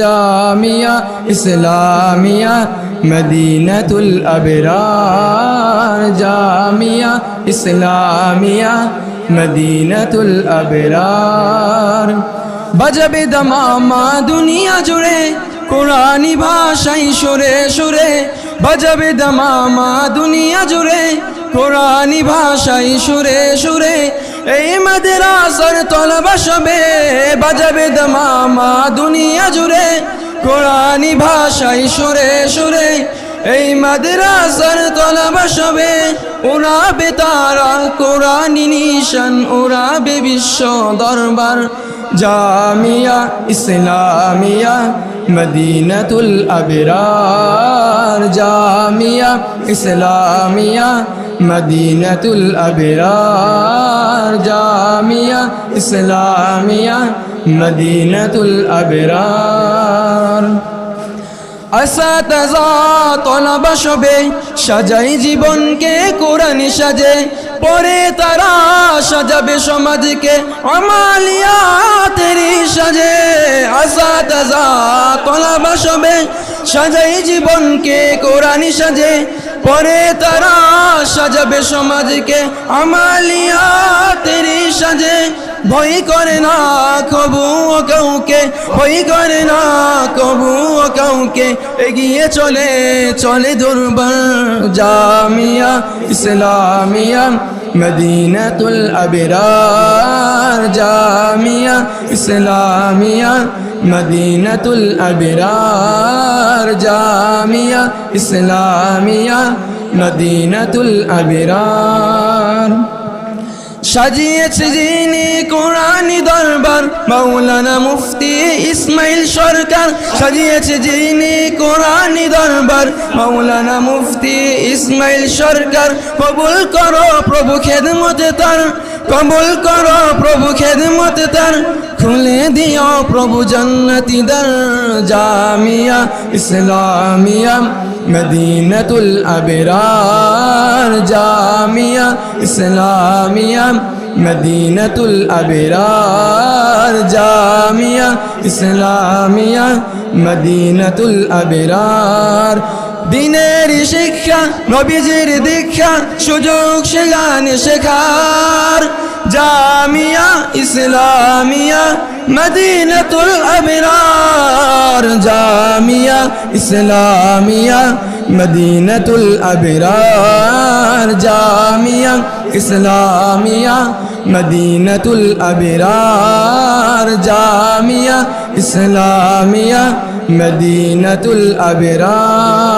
জামিয়া ইসলামিয়া, মদিনাতুল আবরার, জামিয়া, ইসলামিয়া, মদিনাতুল আবরার। বাজাবে দমামা দুনিয়া জুড়ে, কোরআনি ভাষাই সুরে সুরে। বাজাবে দমামা দুনিয়া জুড়ে কোরআনি ভাষাই সুরে সুরে এই মাদ্রাসার তলবা সবে বাজাবে দমামা দুনিয়া জুড়ে। কোরআনি ভাষাই সুরে সুরে এই মাদ্রাসার তলবা সবে উড়াবে তারা কোরআনি নিশান, উড়াবে বিশ্ব দরবার। জামিয়া ইসলামিয়া মদিনাতুল আবরার। জামিয়া ইসলামিয়া মদিনাতুল আবরার জামিয়া ইসলামিয়া মদিনাতুল আবরার। আসাতাজা সাজাই জীবনকে কোরআনি সাজে, পরে তারা সাজাবে সমাজকে আমালিয়া সাজে। আসাতাজা তলাবা সবে সাজাই জীবনকে কোরআনি সাজে, পরে তারা সাজাবে সমাজকে, আমালিয়া তেরি সাজে। ভয় করে না কবু ও কাউকে, ভয় করে না কবু ও কাউকে। এগিয়ে চলে চলে দুর্বার জামিয়া ইসলামিয়া, মদিনাতুল আবরার জামিয়া ইসলামিয়া, মদিনাতুল আবরার জামিয়া ইসলামিয়া। মদিনাতুল আবরার। সাজিয়েছে যিনি কোরআনি দরবার, মাওলানা মুফতি ইসমাইল সরকার। সাজিয়েছে যিনি কোরআনি দরবার, মাওলানা মুফতি ইসমাইল সরকার। কবুল করো প্রভু খেদমতে তার, কবুল করো প্রভু খেদমতে তার। খুলে দিও প্রভু জান্নাতি দর জামিয়া ইসলামিয়া। মদিনাতুল আবরার জামিয়া ইসলামিয়া, মদিনাতুল আবরার জামিয়া ইসলামিয়া, মদিনাতুল আবরার দিনের শিক্ষা, নবীজির দীক্ষা, সুযোগ সেখানে শেখার। জামিয়া ইসলামিয়া মদিনাতুল আবরার, জামিয়া ইসলামিয়া মদিনাতুল আবরার, জামিয়া ইসলামিয়া মদিনাতুল আবরার, জামিয়া ইসলামিয়া মদিনাতুল আবরার।